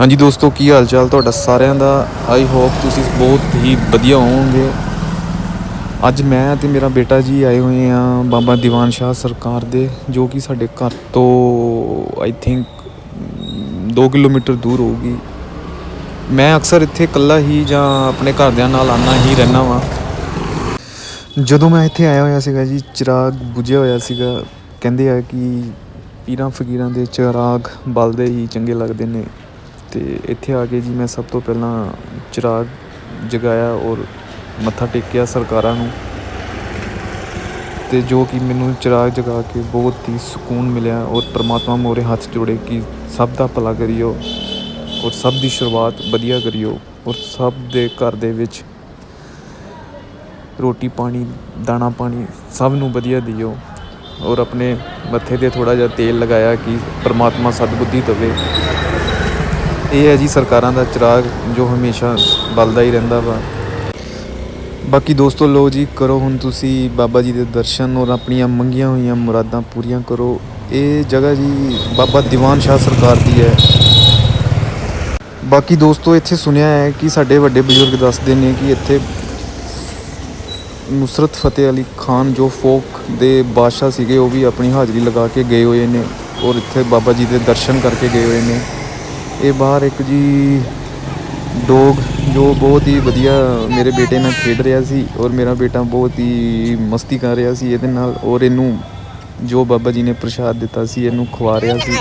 ਹਾਂਜੀ ਦੋਸਤੋ, ਕੀ ਹਾਲ ਚਾਲ ਤੁਹਾਡਾ ਸਾਰਿਆਂ ਦਾ? ਆਈ ਹੋਪ ਤੁਸੀਂ ਬਹੁਤ ਹੀ ਵਧੀਆ ਹੋਵੋਗੇ। ਅੱਜ ਮੈਂ ਤੇ ਮੇਰਾ ਬੇਟਾ ਜੀ ਆਏ ਹੋਏ ਆ ਬਾਬਾ ਦੀਵਾਨ ਸ਼ਾਹ ਸਰਕਾਰ ਦੇ, ਜੋ ਕਿ ਸਾਡੇ ਘਰ ਤੋਂ ਆਈ ਥਿੰਕ 2 ਕਿਲੋਮੀਟਰ ਦੂਰ ਹੋਊਗੀ। ਮੈਂ ਅਕਸਰ ਇੱਥੇ ਇਕੱਲਾ ਹੀ ਜਾਂ ਆਪਣੇ ਘਰਦਿਆਂ ਨਾਲ ਆਨਾ ਹੀ ਰਹਿਣਾ ਵਾਂ। ਜਦੋਂ ਮੈਂ ਇੱਥੇ ਆਇਆ ਹੋਇਆ ਸੀਗਾ ਜੀ, ਚਿਰਾਗ ਬੁਝਿਆ ਹੋਇਆ ਸੀਗਾ। ਕਹਿੰਦੇ ਆ ਕਿ ਪੀਰਾਂ ਫਕੀਰਾਂ ਦੇ ਚਿਰਾਗ ਬਲਦੇ ਹੀ ਚੰਗੇ ਲੱਗਦੇ ਨੇ। ਤੇ ਇੱਥੇ ਆ ਕੇ ਜੀ ਮੈਂ ਸਭ ਤੋਂ ਪਹਿਲਾਂ ਚਿਰਾਗ ਜਗਾਇਆ ਔਰ ਮੱਥਾ ਟੇਕਿਆ ਸਰਕਾਰਾਂ ਨੂੰ। ਤੇ ਜੋ ਕਿ ਮੈਨੂੰ ਚਿਰਾਗ ਜਗਾ ਕੇ ਬਹੁਤ ਹੀ ਸਕੂਨ ਮਿਲਿਆ ਔਰ ਪ੍ਰਮਾਤਮਾ ਮੋਰੇ ਹੱਥ ਜੋੜੇ ਕਿ ਸਭ ਦਾ ਭਲਾ ਕਰਿਓ ਔਰ ਸਭ ਦੀ ਸ਼ੁਰੂਆਤ ਵਧੀਆ ਕਰਿਓ ਔਰ ਸਭ ਦੇ ਘਰ ਦੇ ਵਿੱਚ ਰੋਟੀ ਪਾਣੀ, ਦਾਣਾ ਪਾਣੀ ਸਭ ਨੂੰ ਵਧੀਆ ਦਿਓ ਔਰ ਆਪਣੇ ਮੱਥੇ ਤੇ ਥੋੜਾ ਜਿਹਾ ਤੇਲ ਲਗਾਇਆ ਕਿ ਪ੍ਰਮਾਤਮਾ ਸਤਬੁੱਧੀ ਦੇਵੇ। ਇਹ ਹੈ ਜੀ ਸਰਕਾਰਾਂ ਦਾ ਚਿਰਾਗ ਜੋ ਹਮੇਸ਼ਾ ਬਲਦਾ ਹੀ ਰਹਿੰਦਾ ਵਾ। ਬਾਕੀ ਦੋਸਤੋ ਲੋ ਜੀ, ਕਰੋ ਹੁਣ ਤੁਸੀਂ ਬਾਬਾ ਜੀ ਦੇ ਦਰਸ਼ਨ ਔਰ ਆਪਣੀਆਂ ਮੰਗੀਆਂ ਹੋਈਆਂ ਮੁਰਾਦਾਂ ਪੂਰੀਆਂ ਕਰੋ। ਇਹ ਜਗ੍ਹਾ ਜੀ ਬਾਬਾ ਦੀਵਾਨ ਸ਼ਾਹ ਸਰਕਾਰ ਦੀ ਹੈ। ਬਾਕੀ ਦੋਸਤੋ, ਇੱਥੇ ਸੁਣਿਆ ਹੈ ਕਿ ਸਾਡੇ ਵੱਡੇ ਬਜ਼ੁਰਗ ਦੱਸਦੇ ਨੇ ਕਿ ਇੱਥੇ ਨੁਸਰਤ ਫਤਿਹ ਅਲੀ ਖਾਨ ਜੋ ਫੋਕ ਦੇ ਬਾਦਸ਼ਾਹ ਸੀਗੇ, ਉਹ ਵੀ ਆਪਣੀ ਹਾਜ਼ਰੀ ਲਗਾ ਕੇ ਗਏ ਹੋਏ ਨੇ ਔਰ ਇੱਥੇ ਬਾਬਾ ਜੀ ਦੇ ਦਰਸ਼ਨ ਕਰਕੇ ਗਏ ਹੋਏ ਨੇ। ਇਹ ਬਾਹਰ ਇੱਕ ਜੀ ਡੋਗ ਜੋ ਬਹੁਤ ਹੀ ਵਧੀਆ ਮੇਰੇ ਬੇਟੇ ਨਾਲ ਖੇਡ ਰਿਹਾ ਸੀ ਔਰ ਮੇਰਾ ਬੇਟਾ ਬਹੁਤ ਹੀ ਮਸਤੀ ਕਰ ਰਿਹਾ ਸੀ ਇਹਦੇ ਨਾਲ ਔਰ ਇਹਨੂੰ ਜੋ ਬਾਬਾ ਜੀ ਨੇ ਪ੍ਰਸ਼ਾਦ ਦਿੱਤਾ ਸੀ ਇਹਨੂੰ ਖਵਾ ਰਿਹਾ ਸੀ।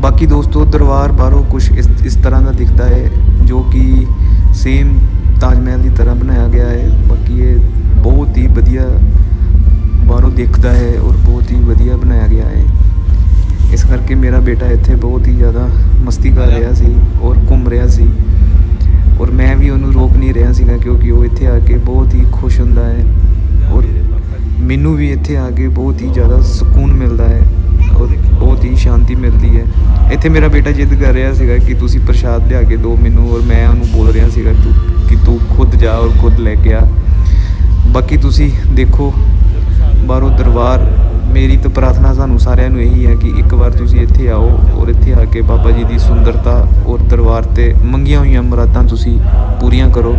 ਬਾਕੀ ਦੋਸਤੋ ਦਰਬਾਰ ਬਾਹਰੋਂ ਕੁਝ ਇਸ ਇਸ ਤਰ੍ਹਾਂ ਦਾ ਦਿਖਦਾ ਹੈ ਜੋ ਕਿ ਸੇਮ ਤਾਜ ਮਹਿਲ ਦੀ ਤਰ੍ਹਾਂ ਬਣਾਇਆ ਗਿਆ ਹੈ। ਬਾਕੀ ਇਹ ਬਹੁਤ ਹੀ ਵਧੀਆ ਬਾਹਰੋਂ ਦਿਖਦਾ ਹੈ ਔਰ ਬਹੁਤ ਹੀ ਵਧੀਆ ਬਣਾਇਆ ਗਿਆ ਹੈ। ਇਸ ਕਰਕੇ ਮੇਰਾ ਬੇਟਾ ਇੱਥੇ ਬਹੁਤ ਹੀ ਜ਼ਿਆਦਾ ਮਸਤੀ ਕਰ ਰਿਹਾ ਸੀ ਔਰ ਘੁੰਮ ਰਿਹਾ ਸੀ। ਔਰ ਮੈਂ ਵੀ ਉਹਨੂੰ ਰੋਕ ਨਹੀਂ ਰਿਹਾ ਸੀਗਾ ਕਿਉਂਕਿ ਉਹ ਇੱਥੇ ਆ ਕੇ ਬਹੁਤ ਹੀ ਖੁਸ਼ ਹੁੰਦਾ ਹੈ। ਔਰ ਮੈਨੂੰ ਵੀ ਇੱਥੇ ਆ ਕੇ ਬਹੁਤ ਹੀ ਜ਼ਿਆਦਾ ਸਕੂਨ ਮਿਲਦਾ ਹੈ ਔਰ ਬਹੁਤ ਹੀ ਸ਼ਾਂਤੀ ਮਿਲਦੀ ਹੈ। ਇੱਥੇ ਮੇਰਾ ਬੇਟਾ ਜਿੱਦ ਕਰ ਰਿਹਾ ਸੀਗਾ ਕਿ ਤੁਸੀਂ ਪ੍ਰਸ਼ਾਦ ਲਿਆ ਕੇ ਦਿਓ ਮੈਨੂੰ ਔਰ ਮੈਂ ਉਹਨੂੰ ਬੋਲ ਰਿਹਾ ਸੀਗਾ ਤੂੰ ਕਿ ਤੂੰ ਖੁਦ ਜਾ ਔਰ ਖੁਦ ਲੈ ਕੇ ਆ। ਬਾਕੀ ਤੁਸੀਂ ਦੇਖੋ ਬਾਹਰੋਂ ਦਰਬਾਰ ਮੇਰੀ ਤਾਂ ਪ੍ਰਾਰਥਨਾ ਸਾਨੂੰ ਸਾਰਿਆਂ ਨੂੰ ਇਹੀ ਹੈ ਕਿ ਇੱਕ ਵਾਰ ਤੁਸੀਂ ਇੱਥੇ ਆਓ ਔਰ ਇੱਥੇ ਆ ਕੇ ਬਾਬਾ ਜੀ ਦੀ ਸੁੰਦਰਤਾ ਔਰ ਦਰਬਾਰ ਤੇ ਮੰਗੀਆਂ ਹੋਈਆਂ ਮੁਰਾਦਾਂ ਤੁਸੀਂ ਪੂਰੀਆਂ ਕਰੋ।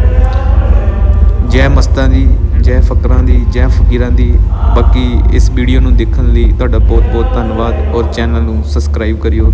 ਜੈ ਮਸਤਾਂ ਦੀ, ਜੈ ਫਕਰਾਂ ਦੀ, ਜੈ ਫਕੀਰਾਂ ਦੀ। ਬਾਕੀ ਇਸ ਵੀਡੀਓ ਨੂੰ ਦੇਖਣ ਲਈ ਤੁਹਾਡਾ ਬਹੁਤ ਬਹੁਤ ਧੰਨਵਾਦ ਔਰ ਚੈਨਲ ਨੂੰ ਸਬਸਕ੍ਰਾਈਬ ਕਰਿਓ।